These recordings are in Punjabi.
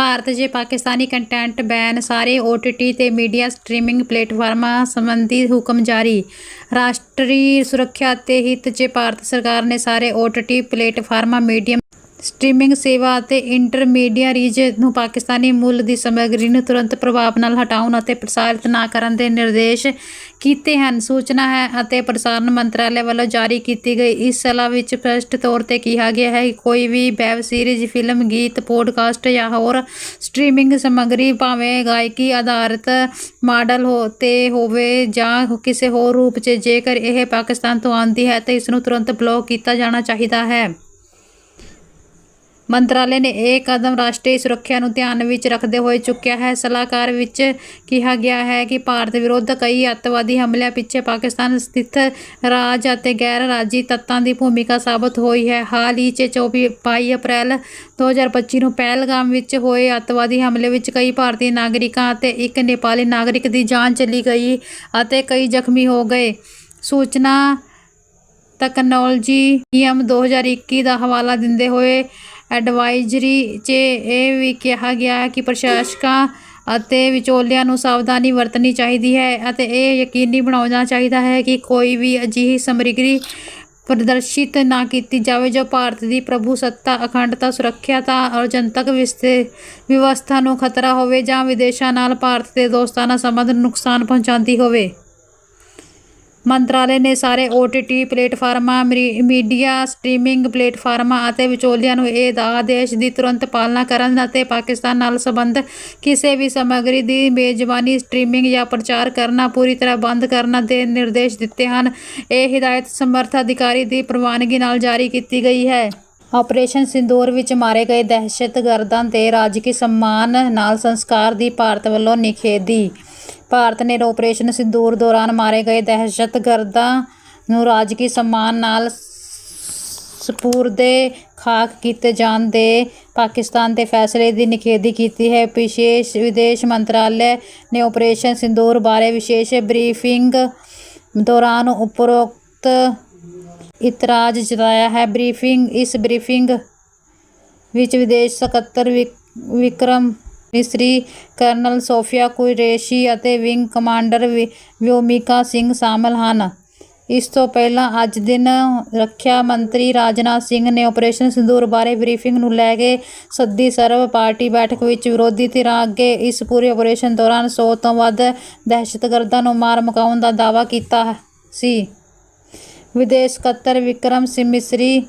ਭਾਰਤ 'ਚ ਪਾਕਿਸਤਾਨੀ ਕੰਟੈਂਟ ਬੈਨ ਸਾਰੇ ਓਟੀਟੀ ਤੇ ਮੀਡੀਆ ਸਟ੍ਰੀਮਿੰਗ ਪਲੇਟਫਾਰਮਾਂ ਸੰਬੰਧੀ ਹੁਕਮ ਜਾਰੀ। ਰਾਸ਼ਟਰੀ ਸੁਰੱਖਿਆ ਅਤੇ ਹਿੱਤ 'ਚ ਭਾਰਤ ਸਰਕਾਰ ਨੇ ਸਾਰੇ ਓਟੀਟੀ ਪਲੇਟਫਾਰਮਾਂ ਮੀਡੀਅਮ ਸਟ੍ਰੀਮਿੰਗ ਸੇਵਾ ਅਤੇ ਇੰਟਰਮੀਡੀਅਰੀਜ਼ ਨੂੰ ਪਾਕਿਸਤਾਨੀ ਮੁੱਲ ਦੀ ਸਮੱਗਰੀ ਨੂੰ ਤੁਰੰਤ ਪ੍ਰਭਾਵ ਨਾਲ ਹਟਾਉਣ ਅਤੇ ਪ੍ਰਸਾਰਿਤ ਨਾ ਕਰਨ ਦੇ ਨਿਰਦੇਸ਼ ਕੀਤੇ ਹਨ। ਸੂਚਨਾ ਹੈ ਅਤੇ ਪ੍ਰਸਾਰਣ ਮੰਤਰਾਲੇ ਵੱਲੋਂ ਜਾਰੀ ਕੀਤੀ ਗਈ ਇਸ ਸਲਾਹ ਵਿੱਚ ਸਪਸ਼ਟ ਤੌਰ ਤੇ ਕਿਹਾ ਗਿਆ ਹੈ ਕਿ ਕੋਈ ਵੀ ਵੈਬ ਸੀਰੀਜ਼, ਫਿਲਮ, ਗੀਤ, ਪੋਡਕਾਸਟ ਜਾਂ ਹੋਰ ਸਟ੍ਰੀਮਿੰਗ ਸਮੱਗਰੀ ਭਾਵੇਂ ਗਾਇਕੀ ਆਧਾਰਿਤ ਮਾਡਲ ਹੋ ਤੇ ਹੋਵੇ ਜਾਂ ਕਿਸੇ ਹੋਰ ਰੂਪ 'ਚ, ਜੇਕਰ ਇਹ ਪਾਕਿਸਤਾਨ ਤੋਂ ਆਉਂਦੀ ਹੈ ਤਾਂ ਇਸ ਨੂੰ ਤੁਰੰਤ ਬਲੌਕ ਕੀਤਾ ਜਾਣਾ ਚਾਹੀਦਾ ਹੈ। ਮੰਤਰਾਲੇ ਨੇ ਇਹ ਕਦਮ ਰਾਸ਼ਟਰੀ ਸੁਰੱਖਿਆ ਨੂੰ ਧਿਆਨ ਵਿੱਚ ਰੱਖਦੇ ਹੋਏ ਚੁੱਕਿਆ ਹੈ। ਸਲਾਹਕਾਰ ਵਿੱਚ ਕਿਹਾ ਗਿਆ ਹੈ ਕਿ ਭਾਰਤ ਵਿਰੁੱਧ ਕਈ ਅੱਤਵਾਦੀ ਹਮਲਿਆਂ ਪਿੱਛੇ ਪਾਕਿਸਤਾਨ ਸਥਿਤ ਰਾਜ ਅਤੇ ਗੈਰ ਰਾਜੀ ਤੱਤਾਂ ਦੀ ਭੂਮਿਕਾ ਸਾਬਤ ਹੋਈ ਹੈ। ਹਾਲ ਹੀ 'ਚ 24 22 ਅਪ੍ਰੈਲ 2025 ਨੂੰ ਪਹਿਲਗਾਮ ਵਿੱਚ ਹੋਏ ਅੱਤਵਾਦੀ ਹਮਲੇ ਵਿੱਚ ਕਈ ਭਾਰਤੀ ਨਾਗਰਿਕਾਂ ਅਤੇ ਇੱਕ ਨੇਪਾਲੀ ਨਾਗਰਿਕ ਦੀ ਜਾਨ ਚਲੀ ਗਈ ਅਤੇ ਕਈ ਜ਼ਖਮੀ ਹੋ ਗਏ। ਸੂਚਨਾ ਤਕਨਾਲੋਜੀ ਨਿਯਮ 2021 ਦਾ ਹਵਾਲਾ ਦਿੰਦੇ ਹੋਏ ਐਡਵਾਈਜ਼ਰੀ 'ਚ ਇਹ ਵੀ ਕਿਹਾ ਗਿਆ ਹੈ ਕਿ ਪ੍ਰਸ਼ਾਸਕਾਂ ਅਤੇ ਵਿਚੋਲਿਆਂ ਨੂੰ ਸਾਵਧਾਨੀ ਵਰਤਣੀ ਚਾਹੀਦੀ ਹੈ ਅਤੇ ਇਹ ਯਕੀਨੀ ਬਣਾਉਣਾ ਚਾਹੀਦਾ ਹੈ ਕਿ ਕੋਈ ਵੀ ਅਜਿਹੀ ਸਮੱਗਰੀ ਪ੍ਰਦਰਸ਼ਿਤ ਨਾ ਕੀਤੀ ਜਾਵੇ ਜੋ ਭਾਰਤ ਦੀ ਪ੍ਰਭੂ ਸੱਤਾ, ਅਖੰਡਤਾ, ਸੁਰੱਖਿਅਤਾ ਔਰ ਜਨਤਕ ਵਿਸਤੇ ਵਿਵਸਥਾ ਨੂੰ ਖਤਰਾ ਹੋਵੇ ਜਾਂ ਵਿਦੇਸ਼ਾਂ ਨਾਲ ਭਾਰਤ ਦੇ ਦੋਸਤਾਨਾ ਸੰਬੰਧ ਨੂੰ ਨੁਕਸਾਨ ਪਹੁੰਚਾਉਂਦੀ ਹੋਵੇ। ਮੰਤਰਾਲੇ ਨੇ ਸਾਰੇ ਓਟੀਟੀ ਪਲੇਟਫਾਰਮਾਂ, ਮਰੀ- ਮੀਡੀਆ, ਸਟ੍ਰੀਮਿੰਗ ਪਲੇਟਫਾਰਮਾਂ ਅਤੇ ਵਿਚੋਲਿਆਂ ਨੂੰ ਇਹ ਆਦੇਸ਼ ਦੀ ਤੁਰੰਤ ਪਾਲਣਾ ਕਰਨ ਅਤੇ ਪਾਕਿਸਤਾਨ ਨਾਲ ਸੰਬੰਧ ਕਿਸੇ ਵੀ ਸਮੱਗਰੀ ਦੀ ਮੇਜ਼ਬਾਨੀ, ਸਟ੍ਰੀਮਿੰਗ ਜਾਂ ਪ੍ਰਚਾਰ ਕਰਨਾ ਪੂਰੀ ਤਰ੍ਹਾਂ ਬੰਦ ਕਰਨ ਦੇ ਨਿਰਦੇਸ਼ ਦਿੱਤੇ ਹਨ। ਇਹ ਹਦਾਇਤ ਸਮਰੱਥ ਅਧਿਕਾਰੀ ਦੀ ਪ੍ਰਵਾਨਗੀ ਨਾਲ ਜਾਰੀ ਕੀਤੀ ਗਈ ਹੈ। ਆਪਰੇਸ਼ਨ ਸਿੰਦੂਰ ਵਿੱਚ ਮਾਰੇ ਗਏ ਦਹਿਸ਼ਤਗਰਦਾਂ ਦੇ ਰਾਜਕੀ ਸਨਮਾਨ ਨਾਲ ਸੰਸਕਾਰ ਦੀ ਭਾਰਤ ਵੱਲੋਂ ਨਿਖੇਧੀ ਭਾਰਤ ਨੇ ਆਪਰੇਸ਼ਨ ਸਿੰਦੂਰ ਦੌਰਾਨ ਮਾਰੇ ਗਏ ਦਹਿਸ਼ਤਗਰਦਾਂ ਨੂੰ ਰਾਜਕੀ ਸਨਮਾਨ ਨਾਲ ਸਪੂਰਦੇ ਖਾਕ ਕੀਤੇ ਜਾਣ ਦੇ ਪਾਕਿਸਤਾਨ ਦੇ ਫੈਸਲੇ ਦੀ ਨਿਖੇਧੀ ਕੀਤੀ ਹੈ। ਵਿਸ਼ੇਸ਼ ਵਿਦੇਸ਼ ਮੰਤਰਾਲੇ ਨੇ ਆਪਰੇਸ਼ਨ ਸਿੰਦੂਰ ਬਾਰੇ ਵਿਸ਼ੇਸ਼ ਬਰੀਫਿੰਗ ਦੌਰਾਨ ਉਪਰੋਕਤ ਇਤਰਾਜ਼ ਜਤਾਇਆ ਹੈ। ਬਰੀਫਿੰਗ ਇਸ ਬਰੀਫਿੰਗ ਵਿੱਚ ਵਿਦੇਸ਼ ਸਕੱਤਰ ਵਿਕ- ਵਿਕਰਮ ਮਿਸਰੀ ਕਰਨਲ ਸੋਫੀਆ ਕੁਰੇਸ਼ੀ ਅਤੇ ਵਿੰਗ ਕਮਾਂਡਰ ਵਿ- ਵਿਓਮਿਕਾ ਸਿੰਘ ਸ਼ਾਮਲ ਹਨ। ਇਸ ਤੋਂ ਪਹਿਲਾਂ ਅੱਜ ਦਿਨ ਰੱਖਿਆ ਮੰਤਰੀ ਰਾਜਨਾਥ ਸਿੰਘ ਨੇ ਆਪਰੇਸ਼ਨ ਸਿੰਦੂਰ ਬਾਰੇ ਬਰੀਫਿੰਗ ਨੂੰ ਲੈ ਕੇ ਸੱਦੀ ਸਰਵ ਪਾਰਟੀ ਬੈਠਕ ਵਿੱਚ ਵਿਰੋਧੀ ਧਿਰਾਂ ਅੱਗੇ ਇਸ ਪੂਰੇ ਆਪਰੇਸ਼ਨ ਦੌਰਾਨ 100 ਤੋਂ ਵੱਧ ਦਹਿਸ਼ਤਗਰਦਾਂ ਨੂੰ ਮਾਰ ਮੁਕਾਉਣ ਦਾ ਦਾਅਵਾ ਕੀਤਾ ਸੀ। ਵਿਦੇਸ਼ ਸਕੱਤਰ ਵਿਕਰਮ ਸਿੰਘ ਮਿਸਰੀ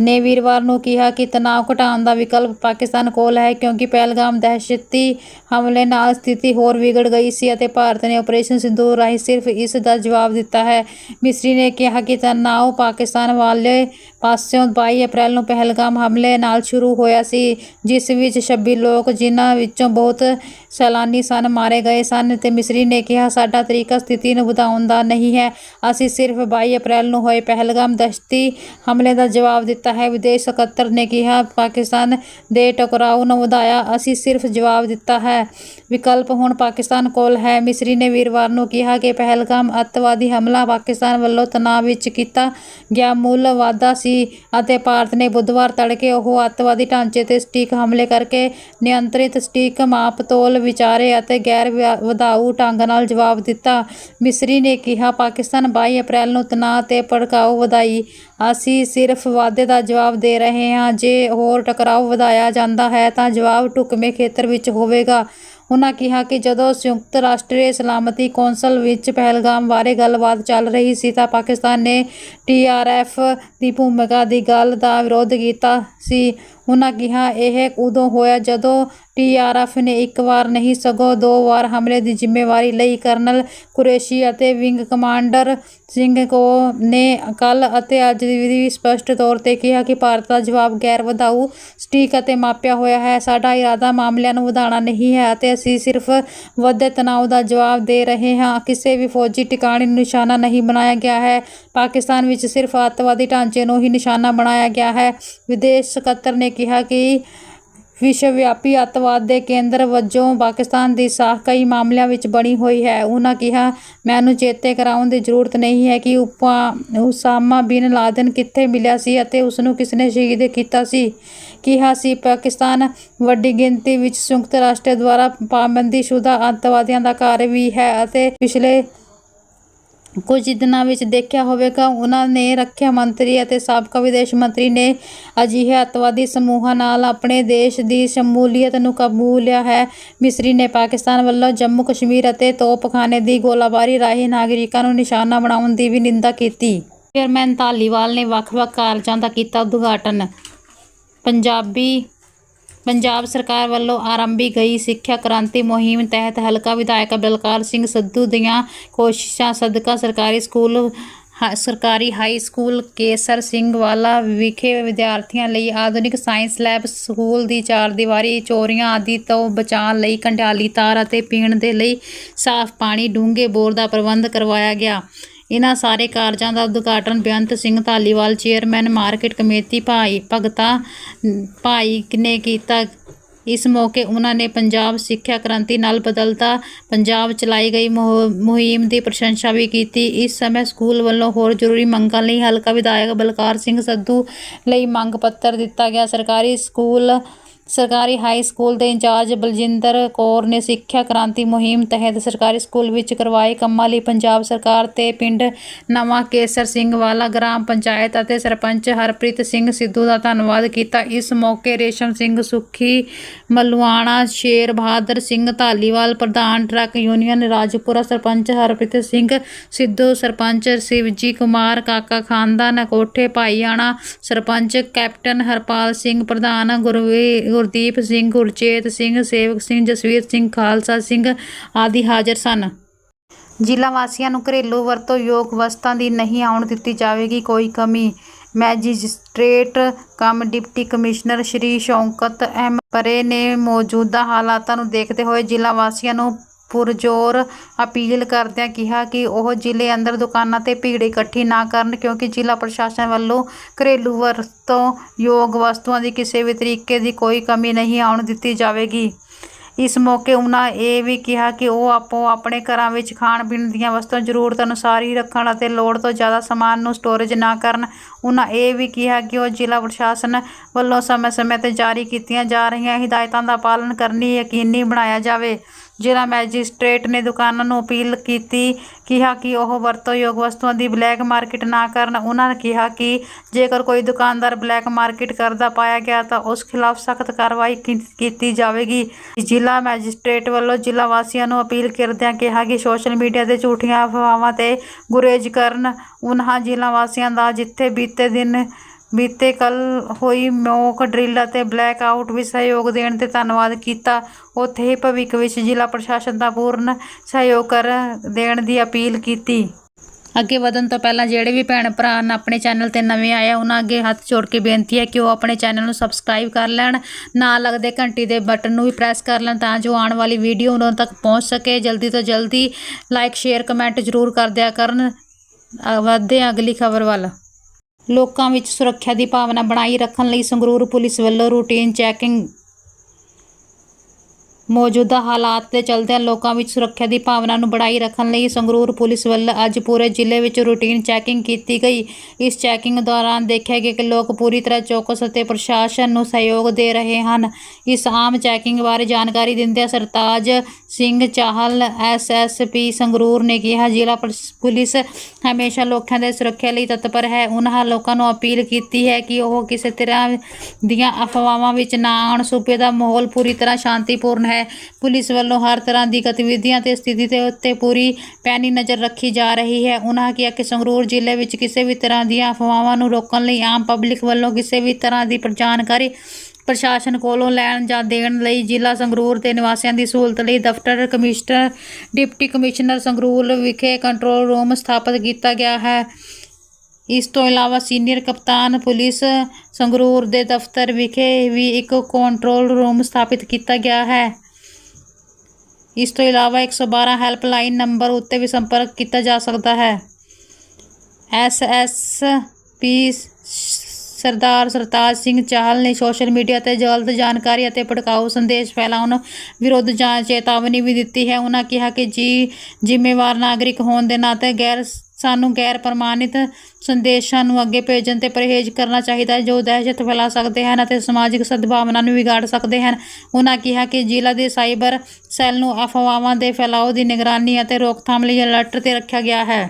ਨੇ ਵੀਰਵਾਰ ਨੂੰ ਕਿਹਾ ਕਿ ਤਣਾਅ ਘਟਾਉਣ ਦਾ ਵਿਕਲਪ ਪਾਕਿਸਤਾਨ ਕੋਲ ਹੈ ਕਿਉਂਕਿ ਪਹਿਲਗਾਮ ਦਹਿਸ਼ਤੀ ਹਮਲੇ ਨਾਲ ਸਥਿਤੀ ਹੋਰ ਵਿਗੜ ਗਈ ਸੀ ਅਤੇ ਭਾਰਤ ਨੇ ਆਪਰੇਸ਼ਨ ਸਿੰਧੂ ਰਾਹੀਂ ਸਿਰਫ ਇਸ ਦਾ ਜਵਾਬ ਦਿੱਤਾ ਹੈ। ਮਿਸਰੀ ਨੇ ਕਿਹਾ ਕਿ ਤਣਾਅ ਪਾਕਿਸਤਾਨ ਵਾਲੇ ਪਾਸਿਓਂ 22 ਅਪ੍ਰੈਲ ਨੂੰ ਪਹਿਲਗਾਮ ਹਮਲੇ ਨਾਲ ਸ਼ੁਰੂ ਹੋਇਆ ਸੀ, ਜਿਸ ਵਿੱਚ 26 ਲੋਕ ਜਿਨ੍ਹਾਂ ਵਿੱਚੋਂ ਬਹੁਤ ਸੈਲਾਨੀ ਸਨ ਮਾਰੇ ਗਏ ਸਨ ਤੇ ਮਿਸਰੀ ਨੇ ਕਿਹਾ, ਸਾਡਾ ਤਰੀਕਾ ਸਥਿਤੀ ਨੂੰ ਵਧਾਉਣ ਦਾ ਨਹੀਂ ਹੈ। ਅਸੀਂ ਸਿਰਫ 22 ਅਪ੍ਰੈਲ ਨੂੰ ਹੋਏ ਪਹਿਲਗਾਮ ਦਹਿਸ਼ਤੀ ਹਮਲੇ ਦਾ ਜਵਾਬ ਦਿੱਤਾ ਹੈ। ਵਿਦੇਸ਼ ਸਕੱਤਰ ਨੇ ਕਿਹਾ, ਪਾਕਿਸਤਾਨ ਦੇ ਟਕਰਾਓ ਨੂੰ ਵਧਾਇਆ, ਅਸੀਂ ਸਿਰਫ ਜਵਾਬ ਦਿੱਤਾ ਹੈ। ਵਿਕਲਪ ਹੁਣ ਪਾਕਿਸਤਾਨ ਕੋਲ ਹੈ। ਮਿਸਰੀ ਨੇ ਵੀਰਵਾਰ ਨੂੰ ਕਿਹਾ ਕਿ ਪਹਿਲਗਾਮ ਅੱਤਵਾਦੀ ਹਮਲਾ ਪਾਕਿਸਤਾਨ ਵੱਲੋਂ ਤਣਾਅ ਵਿੱਚ ਕੀਤਾ ਗਿਆ। ਮੁੱਲ ਵਾਧਾ ਸੀ ਅਤੇ ਭਾਰਤ ਨੇ ਬੁੱਧਵਾਰ ਤੜਕੇ ਉਹ ਅੱਤਵਾਦੀ ਢਾਂਚੇ ਤੇ ਸਟੀਕ ਹਮਲੇ ਕਰਕੇ ਨਿਯੰਤਰਿਤ ਸਟੀਕ ਮਾਪਤੋਲ ਵਿਚਾਰੇ ਅਤੇ ਗੈਰ ਵਧਾਊ ਢੰਗ ਨਾਲ ਜਵਾਬ ਦਿੱਤਾ। ਮਿਸਰੀ ਨੇ ਕਿਹਾ, ਪਾਕਿਸਤਾਨ 22 ਅਪ੍ਰੈਲ ਨੂੰ ਤਣਾਅ ਤੇ ਭੜਕਾਊ ਵਧਾਈ। ਅਸੀਂ ਸਿਰਫ ਵਾਅਦੇ ਦਾ ਜਵਾਬ ਦੇ ਰਹੇ ਹਾਂ। ਜੇ ਹੋਰ ਟਕਰਾਓ ਵਧਾਇਆ ਜਾਂਦਾ ਹੈ ਤਾਂ ਜਵਾਬ ਢੁਕਵੇਂ ਖੇਤਰ ਵਿੱਚ ਹੋਵੇਗਾ। ਉਹਨਾਂ ਕਿਹਾ ਕਿ ਜਦੋਂ ਸੰਯੁਕਤ ਰਾਸ਼ਟਰੀ ਸਲਾਮਤੀ ਕੌਂਸਲ ਵਿੱਚ ਪਹਿਲਗਾਮ ਬਾਰੇ ਗੱਲਬਾਤ ਚੱਲ ਰਹੀ ਸੀ ਤਾਂ ਪਾਕਿਸਤਾਨ ਨੇ ਟੀਆਰਐਫ ਦੀ ਭੂਮਿਕਾ ਦੀ ਗੱਲ ਦਾ ਵਿਰੋਧ ਕੀਤਾ ਸੀ। ਉਹਨਾਂ ਕਿਹਾ, ਇਹ ਉਦੋਂ ਹੋਇਆ? ਜਦੋਂ ਟੀਆਰਐਫ ਨੇ ਇੱਕ ਵਾਰ ਨਹੀਂ, ਸਗੋਂ ਦੋ ਵਾਰ ਹਮਲੇ ਦੀ ਜ਼ਿੰਮੇਵਾਰੀ ਲਈ ਕਰਨਲ ਕੁਰੇਸ਼ੀ ਅਤੇ ਵਿੰਗ ਕਮਾਂਡਰ ਸਿੰਘ ਕੋ ਨੇ ਕੱਲ ਅਤੇ ਅੱਜ ਵੀ ਸਪਸ਼ਟ ਤੌਰ ਤੇ ਕਿਹਾ ਕਿ ਭਾਰਤ ਦਾ ਜਵਾਬ ਗੈਰ ਵਧਾਊ ਸਟੀਕ ਅਤੇ ਮਾਪਿਆ ਹੋਇਆ ਹੈ। ਸਾਡਾ ਇਰਾਦਾ ਮਾਮਲਿਆਂ ਨੂੰ ਵਧਾਉਣਾ ਨਹੀਂ ਹੈ ਅਤੇ ਅਸੀਂ ਸਿਰਫ ਵਧਦੇ ਤਣਾਅ ਦਾ ਜਵਾਬ ਦੇ ਰਹੇ ਹਾਂ। ਕਿਸੇ ਵੀ ਫੌਜੀ ਟਿਕਾਣੇ ਨੂੰ ਨਿਸ਼ਾਨਾ ਨਹੀਂ ਬਣਾਇਆ ਗਿਆ ਹੈ। ਪਾਕਿਸਤਾਨ ਵਿੱਚ ਸਿਰਫ ਅੱਤਵਾਦੀ ਢਾਂਚੇ ਨੂੰ ਹੀ ਨਿਸ਼ਾਨਾ ਬਣਾਇਆ ਗਿਆ ਹੈ। ਵਿਦੇਸ਼ ਸਕੱਤਰ ਨੇ ਕਿਹਾ ਕਿ ਵਿਸ਼ਵ ਵਿਆਪੀ ਅੱਤਵਾਦ ਦੇ ਕੇਂਦਰ ਵਜੋਂ ਪਾਕਿਸਤਾਨ ਦੀ ਸਾਖ ਕਈ ਮਾਮਲਿਆਂ ਵਿੱਚ ਬਣੀ ਹੋਈ ਹੈ। ਉਹਨਾਂ ਕਿਹਾ ਮੈਨੂੰ ਚੇਤੇ ਕਰਾਉਣ ਦੀ ਜ਼ਰੂਰਤ ਨਹੀਂ ਹੈ ਕਿ ਉਪਾ, ਉਸਾਮਾ ਬਿਨ ਲਾਦਨ ਕਿੱਥੇ ਮਿਲਿਆ ਸੀ ਅਤੇ ਉਸ ਨੂੰ ਕਿਸ ਸ਼ਹੀਦ ਕੀਤਾ ਸੀ। ਕਿਹਾ ਸੀ, ਪਾਕਿਸਤਾਨ ਵੱਡੀ ਗਿਣਤੀ ਵਿੱਚ ਸੰਯੁਕਤ ਰਾਸ਼ਟਰ ਦੁਆਰਾ ਪਾਬੰਦੀਸ਼ੁਦਾ ਅੱਤਵਾਦੀਆਂ ਦਾ ਘਰ ਵੀ ਹੈ ਅਤੇ ਪਿਛਲੇ ਕੁਝ ਦਿਨਾਂ ਵਿੱਚ ਦੇਖਿਆ ਹੋਵੇਗਾ, ਉਹਨਾਂ ਨੇ ਰੱਖਿਆ ਮੰਤਰੀ ਅਤੇ ਸਾਬਕਾ ਵਿਦੇਸ਼ ਮੰਤਰੀ ਨੇ ਅਜਿਹੇ ਅੱਤਵਾਦੀ ਸਮੂਹਾਂ ਨਾਲ ਆਪਣੇ ਦੇਸ਼ ਦੀ ਸ਼ਮੂਲੀਅਤ ਨੂੰ ਕਬੂਲਿਆ ਹੈ। ਮਿਸਰੀ ਨੇ ਪਾਕਿਸਤਾਨ ਵੱਲੋਂ ਜੰਮੂ ਕਸ਼ਮੀਰ ਅਤੇ ਤੋਪਖਾਨੇ ਦੀ ਗੋਲਾਬਾਰੀ ਰਾਹੀਂ ਨਾਗਰਿਕਾਂ ਨੂੰ ਨਿਸ਼ਾਨਾ ਬਣਾਉਣ ਦੀ ਵੀ ਨਿੰਦਾ ਕੀਤੀ। ਚੇਅਰਮੈਨ ਧਾਲੀਵਾਲ ਨੇ ਵੱਖ-ਵੱਖ ਕਾਰਜਾਂ ਦਾ ਕੀਤਾ ਉਦਘਾਟਨ। ਪੰਜਾਬੀ ਪੰਜਾਬ ਸਰਕਾਰ ਵੱਲੋਂ ਆਰੰਭੀ ਗਈ ਸਿੱਖਿਆ ਕ੍ਰਾਂਤੀ ਮੁਹਿੰਮ ਤਹਿਤ ਹਲਕਾ ਵਿਧਾਇਕ ਬਲਕਾਰ ਸਿੰਘ ਸਿੱਧੂ ਦੀਆਂ ਕੋਸ਼ਿਸ਼ਾਂ ਸਦਕਾ ਸਰਕਾਰੀ ਸਕੂਲ ਹਾ- ਸਰਕਾਰੀ ਹਾਈ ਸਕੂਲ ਕੇਸਰ ਸਿੰਘ ਵਾਲਾ ਵਿਖੇ ਵਿਦਿਆਰਥੀਆਂ ਲਈ ਆਧੁਨਿਕ ਸਾਇੰਸ ਲੈਬ ਸਕੂਲ ਦੀ ਚਾਰਦੀਵਾਰੀ, ਚੋਰੀਆਂ ਆਦਿ ਤੋਂ ਬਚਾਅ ਲਈ ਕੰਡਿਆਲੀ ਤਾਰ ਅਤੇ ਪੀਣ ਦੇ ਲਈ ਸਾਫ਼ ਪਾਣੀ ਡੂੰਘੇ ਬੋਰ ਦਾ ਪ੍ਰਬੰਧ ਕਰਵਾਇਆ ਗਿਆ। ਇਹਨਾਂ ਸਾਰੇ ਕਾਰਜਾਂ ਦਾ ਉਦਘਾਟਨ Beant Singh Dhaliwal, chairman market committee Bhai Bhagta Bhai ਨੇ ਕੀਤਾ। ਇਸ ਮੌਕੇ ਉਹਨਾਂ ਨੇ ਪੰਜਾਬ ਸਿੱਖਿਆ ਕ੍ਰਾਂਤੀ ਨਾਲ ਬਦਲਤਾ, ਪੰਜਾਬ ਚਲਾਈ ਗਈ ਮੁਹ- ਮੁਹਿੰਮ ਦੀ ਪ੍ਰਸ਼ੰਸਾ ਵੀ ਕੀਤੀ। ਇਸ ਸਮੇਂ ਸਕੂਲ ਵੱਲੋਂ ਹੋਰ ਜ਼ਰੂਰੀ ਮੰਗਾਂ ਲਈ ਹਲਕਾ ਵਿਧਾਇਕ ਬਲਕਾਰ ਸਿੰਘ ਸੱਧੂ ਲਈ ਮੰਗ ਪੱਤਰ ਦਿੱਤਾ ਗਿਆ। ਸਰਕਾਰੀ ਸਕੂਲ ਸਰਕਾਰੀ ਹਾਈ ਸਕੂਲ ਦੇ ਇੰਚਾਰਜ ਬਲਜਿੰਦਰ ਕੌਰ ਨੇ ਸਿੱਖਿਆ ਕ੍ਰਾਂਤੀ ਮੁਹਿੰਮ ਤਹਿਤ ਸਰਕਾਰੀ ਸਕੂਲ ਵਿੱਚ ਕਰਵਾਏ ਕੰਮਾਂ ਲਈ ਪੰਜਾਬ ਸਰਕਾਰ ਤੇ ਪਿੰਡ ਨਵਾਂ ਕੇਸਰ ਸਿੰਘ ਵਾਲਾ ਗ੍ਰਾਮ ਪੰਚਾਇਤ ਅਤੇ ਸਰਪੰਚ ਹਰਪ੍ਰੀਤ ਸਿੰਘ ਸਿੱਧੂ ਦਾ ਧੰਨਵਾਦ ਕੀਤਾ। ਇਸ ਮੌਕੇ ਰੇਸ਼ਮ ਸਿੰਘ ਸੁਖੀ ਮਲਵਾਣਾ ਸ਼ੇਰ ਬਹਾਦਰ ਸਿੰਘ ਧਾਲੀਵਾਲ, ਪ੍ਰਧਾਨ ਟਰੱਕ ਯੂਨੀਅਨ ਰਾਜਪੁਰਾ ਸਰਪੰਚ ਹਰਪ੍ਰੀਤ ਸਿੰਘ ਸਿੱਧੂ, ਸਰਪੰਚ ਸ਼ਿਵਜੀ ਕੁਮਾਰ, ਕਾਕਾ ਖਾਨਦਾਨ, ਕੋਠੇ ਭਾਈਆਣਾ, ਸਰਪੰਚ ਕੈਪਟਨ ਹਰਪਾਲ ਸਿੰਘ, ਪ੍ਰਧਾਨ ਗੁਰਵੀ ਗੁਰਦੀਪ ਸਿੰਘ, ਗੁਰਚੇਤ ਸਿੰਘ, ਸੇਵਕ ਸਿੰਘ, ਜਸਵੀਰ ਸਿੰਘ, ਖਾਲਸਾ ਸਿੰਘ ਆਦਿ ਹਾਜ਼ਰ ਸਨ। ਜ਼ਿਲ੍ਹਾ ਵਾਸੀਆਂ ਨੂੰ ਘਰੇਲੂ ਵਰਤੋਂ ਯੋਗ ਵਸਤਾਂ ਦੀ ਨਹੀਂ ਆਉਣ ਦਿੱਤੀ ਜਾਵੇਗੀ ਕੋਈ ਕਮੀ। Magistrate cum deputy commissioner Shri Shaukat Ahmad Pare ਨੇ ਮੌਜੂਦਾ ਹਾਲਾਤਾਂ ਨੂੰ ਦੇਖਦੇ ਹੋਏ ਜ਼ਿਲ੍ਹਾ ਵਾਸੀਆਂ ਨੂੰ ਪੁਰਜ਼ੋਰ ਅਪੀਲ ਕਰਦਿਆਂ ਕਿਹਾ ਕਿ ਉਹ ਜ਼ਿਲ੍ਹੇ ਅੰਦਰ ਦੁਕਾਨਾਂ ਤੇ ਭੀੜ ਇਕੱਠੀ ਨਾ ਕਰਨ ਕਿਉਂਕਿ ਜ਼ਿਲ੍ਹਾ ਪ੍ਰਸ਼ਾਸਨ ਵੱਲੋਂ ਘਰੇਲੂ ਵਰਤੋਂ ਯੋਗ ਵਸਤੂਆਂ ਦੀ ਕਿਸੇ ਵੀ ਤਰੀਕੇ ਦੀ ਕੋਈ ਕਮੀ ਨਹੀਂ ਆਉਣ ਦਿੱਤੀ ਜਾਵੇਗੀ। ਇਸ ਮੌਕੇ ਉਹਨਾਂ ਇਹ ਵੀ ਕਿਹਾ ਕਿ ਉਹ ਆਪੋ ਆਪਣੇ ਘਰਾਂ ਵਿੱਚ ਖਾਣ ਪੀਣ ਦੀਆਂ ਵਸਤੂਆਂ ਜ਼ਰੂਰਤ ਅਨੁਸਾਰ ਹੀ ਰੱਖਣ ਅਤੇ ਲੋੜ ਤੋਂ ਜ਼ਿਆਦਾ ਸਮਾਨ ਨੂੰ ਸਟੋਰੇਜ ਨਾ ਕਰਨ। ਉਹਨਾਂ ਇਹ ਵੀ ਕਿਹਾ ਕਿ ਉਹ ਜ਼ਿਲ੍ਹਾ ਪ੍ਰਸ਼ਾਸਨ ਵੱਲੋਂ ਸਮੇਂ-ਸਮੇਂ ਤੇ ਜਾਰੀ ਕੀਤੀਆਂ ਜਾ ਰਹੀਆਂ ਹਿਦਾਇਤਾਂ ਦਾ ਪਾਲਣ ਕਰਨੀ ਯਕੀਨੀ ਬਣਾਇਆ ਜਾਵੇ। ਜ਼ਿਲ੍ਹਾ ਮੈਜਿਸਟ੍ਰੇਟ ਨੇ ਦੁਕਾਨਾਂ ਨੂੰ ਅਪੀਲ ਕੀਤੀ, ਕਿਹਾ ਕਿ ਉਹ ਵਰਤੋਂਯੋਗ ਵਸਤੂਆਂ ਦੀ ਬਲੈਕ ਮਾਰਕੀਟ ਨਾ ਕਰਨ। ਉਹਨਾਂ ਨੇ ਕਿਹਾ ਕਿ ਜੇਕਰ ਕੋਈ ਦੁਕਾਨਦਾਰ ਬਲੈਕ ਮਾਰਕੀਟ ਕਰਦਾ ਪਾਇਆ ਗਿਆ ਤਾਂ ਉਸ ਖਿਲਾਫ ਸਖਤ ਕਾਰਵਾਈ ਕੀ- ਕੀਤੀ ਜਾਵੇਗੀ। ਜ਼ਿਲ੍ਹਾ ਮੈਜਿਸਟ੍ਰੇਟ ਵੱਲੋਂ ਜ਼ਿਲ੍ਹਾ ਵਾਸੀਆਂ ਨੂੰ ਅਪੀਲ ਕਰਦਿਆਂ ਕਿਹਾ ਕਿ ਸੋਸ਼ਲ ਮੀਡੀਆ ਤੇ ਝੂਠੀਆਂ ਅਫਵਾਹਾਂ ਤੇ ਗੁਰੇਜ਼ ਕਰਨ। ਉਹਨਾਂ ਜ਼ਿਲ੍ਹਾ ਵਾਸੀਆਂ ਦਾ ਜਿੱਥੇ ਬੀਤੇ ਦਿਨ ਬੀਤੇ ਕੱਲ ਹੋਈ ਮੌਕ ਡਰਿੱਲ ਅਤੇ ਬਲੈਕ ਆਊਟ ਵਿੱਚ ਸਹਿਯੋਗ ਦੇਣ ਤੇ ਧੰਨਵਾਦ ਕੀਤਾ। ਉੱਥੇ ਹੀ ਭਵਿੱਖ ਵਿੱਚ ਜ਼ਿਲ੍ਹਾ ਪ੍ਰਸ਼ਾਸਨ ਦਾ ਪੂਰਨ ਸਹਿਯੋਗ ਕਰ ਦੇਣ ਦੀ ਅਪੀਲ ਕੀਤੀ। ਅੱਗੇ ਵਧਣ ਤੋਂ ਪਹਿਲਾਂ ਜਿਹੜੇ ਵੀ ਭੈਣ ਭਰਾ ਆਪਣੇ ਚੈਨਲ ਤੇ ਨਵੇਂ ਆਏ ਆ ਉਹਨਾਂ ਅੱਗੇ ਹੱਥ ਜੋੜ ਕੇ ਬੇਨਤੀ ਹੈ ਕਿ ਉਹ ਆਪਣੇ ਚੈਨਲ ਨੂੰ ਸਬਸਕ੍ਰਾਈਬ ਕਰ ਲੈਣ ਨਾਲ ਲੱਗਦੇ ਘੰਟੀ ਦੇ ਬਟਨ ਨੂੰ ਵੀ ਪ੍ਰੈਸ ਕਰ ਲੈਣ ਤਾਂ ਜੋ ਆਉਣ ਵਾਲੀ ਵੀਡੀਓ ਉਹਨਾਂ ਤੱਕ ਪਹੁੰਚ ਸਕੇ। ਜਲਦੀ ਤੋਂ ਜਲਦੀ ਲਾਈਕ ਸ਼ੇਅਰ ਕਮੈਂਟ ਜ਼ਰੂਰ ਕਰ ਦਿਆ ਕਰਨ। ਅ, ਵਧਦੇ ਹਾਂ ਅਗਲੀ ਖਬਰ ਵੱਲ। ਲੋਕਾਂ ਵਿੱਚ ਸੁਰੱਖਿਆ ਦੀ ਭਾਵਨਾ ਬਣਾਈ ਰੱਖਣ ਲਈ ਸੰਗਰੂਰ ਪੁਲਿਸ ਵੱਲੋਂ ਰੂਟੀਨ ਚੈਕਿੰਗ ਮੌਜੂਦਾ ਹਾਲਾਤ ਦੇ ਚਲਦਿਆਂ ਲੋਕਾਂ ਵਿੱਚ ਸੁਰੱਖਿਆ ਦੀ ਭਾਵਨਾ ਨੂੰ ਬਣਾਈ ਰੱਖਣ ਲਈ ਸੰਗਰੂਰ ਪੁਲਿਸ ਵੱਲੋਂ ਅੱਜ ਪੂਰੇ ਜ਼ਿਲ੍ਹੇ ਵਿੱਚ ਰੂਟੀਨ ਚੈਕਿੰਗ ਕੀਤੀ ਗਈ। ਇਸ ਚੈਕਿੰਗ ਦੌਰਾਨ ਦੇਖਿਆ ਗਿਆ ਕਿ ਲੋਕ ਪੂਰੀ ਤਰ੍ਹਾਂ ਚੌਕਸ ਅਤੇ ਪ੍ਰਸ਼ਾਸਨ ਨੂੰ ਸਹਿਯੋਗ ਦੇ ਰਹੇ ਹਨ। ਇਸ ਆਮ ਚੈਕਿੰਗ ਬਾਰੇ ਜਾਣਕਾਰੀ ਦਿੰਦਿਆਂ ਸਰਤਾਜ ਸਿੰਘ ਚਾਹਲ ਐਸਐਸਪੀ ਸੰਗਰੂਰ ਨੇ ਕਿਹਾ, ਜ਼ਿਲ੍ਹਾ ਪੁਲਿਸ- ਪੁਲਿਸ ਹਮੇਸ਼ਾ ਲੋਕਾਂ ਦੇ ਸੁਰੱਖਿਆ ਲਈ ਤਤਪਰ ਹੈ। ਉਹਨਾਂ ਲੋਕਾਂ ਨੂੰ ਅਪੀਲ ਕੀਤੀ ਹੈ ਕਿ ਉਹ ਕਿਸੇ ਤਰ੍ਹਾਂ ਦੀਆਂ ਅਫਵਾਹਾਂ ਵਿੱਚ ਨਾ ਆਉਣ। ਸੂਬੇ ਦਾ ਮਾਹੌਲ ਪੂਰੀ ਤਰ੍ਹਾਂ ਸ਼ਾਂਤੀਪੂਰਨ ਹੈ। ਪੁਲਿਸ ਵੱਲੋਂ ਹਰ ਤਰ੍ਹਾਂ ਦੀ ਗਤੀਵਿਧੀਆਂ ਤੇ ਸਥਿਤੀ ਦੇ ਉੱਤੇ ਪੂਰੀ ਪੈਣੀ ਨਜ਼ਰ ਰੱਖੀ ਜਾ ਰਹੀ ਹੈ। ਉਹਨਾਂ ਕਿਹਾ ਕਿ ਸੰਗਰੂਰ ਜ਼ਿਲ੍ਹੇ ਵਿੱਚ ਕਿਸੇ ਵੀ ਤਰ੍ਹਾਂ ਦੀਆਂ ਅਫਵਾਹਾਂ ਨੂੰ ਰੋਕਣ ਲਈ ਆਮ ਪਬਲਿਕ ਵੱਲੋਂ ਕਿਸੇ ਵੀ ਤਰ੍ਹਾਂ ਦੀ ਜਾਣਕਾਰੀ ਪ੍ਰਸ਼ਾਸਨ ਕੋਲੋਂ ਲੈਣ ਜਾਂ ਦੇਣ ਲਈ ਜ਼ਿਲ੍ਹਾ ਸੰਗਰੂਰ ਦੇ ਨਿਵਾਸੀਆਂ ਦੀ ਸਹੂਲਤ ਲਈ ਦਫ਼ਤਰ ਕਮਿਸ਼ਨਰ, ਡਿਪਟੀ ਕਮਿਸ਼ਨਰ ਸੰਗਰੂਰ ਵਿਖੇ ਕੰਟਰੋਲ ਰੂਮ ਸਥਾਪਿਤ ਕੀਤਾ ਗਿਆ ਹੈ। ਇਸ ਤੋਂ ਇਲਾਵਾ ਸੀਨੀਅਰ ਕਪਤਾਨ ਪੁਲਿਸ ਸੰਗਰੂਰ ਦੇ ਦਫ਼ਤਰ ਵਿਖੇ ਵੀ ਇੱਕ ਕੰਟਰੋਲ ਰੂਮ ਸਥਾਪਿਤ ਕੀਤਾ ਗਿਆ ਹੈ। ਇਸ ਤੋਂ ਇਲਾਵਾ 112 ਹੈਲਪਲਾਈਨ ਨੰਬਰ ਉੱਤੇ ਵੀ ਸੰਪਰਕ ਕੀਤਾ ਜਾ ਸਕਦਾ ਹੈ। S S P Sardar Sartaj Singh Chahal ਨੇ ਸੋਸ਼ਲ ਮੀਡੀਆ ਤੇ ਗਲਤ ਜਾਣਕਾਰੀ ਅਤੇ ਭੜਕਾਊ ਸੰਦੇਸ਼ ਫੈਲਾਉਣ ਵਿਰੁੱਧ ਜਾਂਚ ਚੇਤਾਵਨੀ ਵੀ ਦਿੱਤੀ ਹੈ। ਉਹਨਾਂ ਕਿਹਾ ਕਿ ਜੀ ਜ਼ਿੰਮੇਵਾਰ ਨਾਗਰਿਕ ਹੋਣ ਦੇ ਨਾਤੇ ਗੈਰ ਸਾਨੂੰ ਗੈਰ ਪ੍ਰਮਾਣਿਤ ਸੰਦੇਸ਼ਾਂ ਨੂੰ ਅੱਗੇ ਭੇਜਣ ਤੇ ਪਰਹੇਜ਼ ਕਰਨਾ ਚਾਹੀਦਾ ਹੈ, ਜੋ ਦਹਿਸ਼ਤ ਫੈਲਾ ਸਕਦੇ ਹਨ ਅਤੇ ਸਮਾਜਿਕ ਸਦਭਾਵਨਾ ਨੂੰ ਵਿਗਾੜ ਸਕਦੇ ਹਨ। ਉਹਨਾਂ ਕਿਹਾ ਕਿ ਜ਼ਿਲ੍ਹਾ ਦੇ ਸਾਈਬਰ ਸੈੱਲ ਨੂੰ ਅਫਵਾਹਾਂ ਦੇ ਫੈਲਾਓ ਦੀ ਨਿਗਰਾਨੀ ਅਤੇ ਰੋਕਥਾਮ ਲਈ ਅਲਰਟ ਤੇ ਰੱਖਿਆ ਗਿਆ ਹੈ।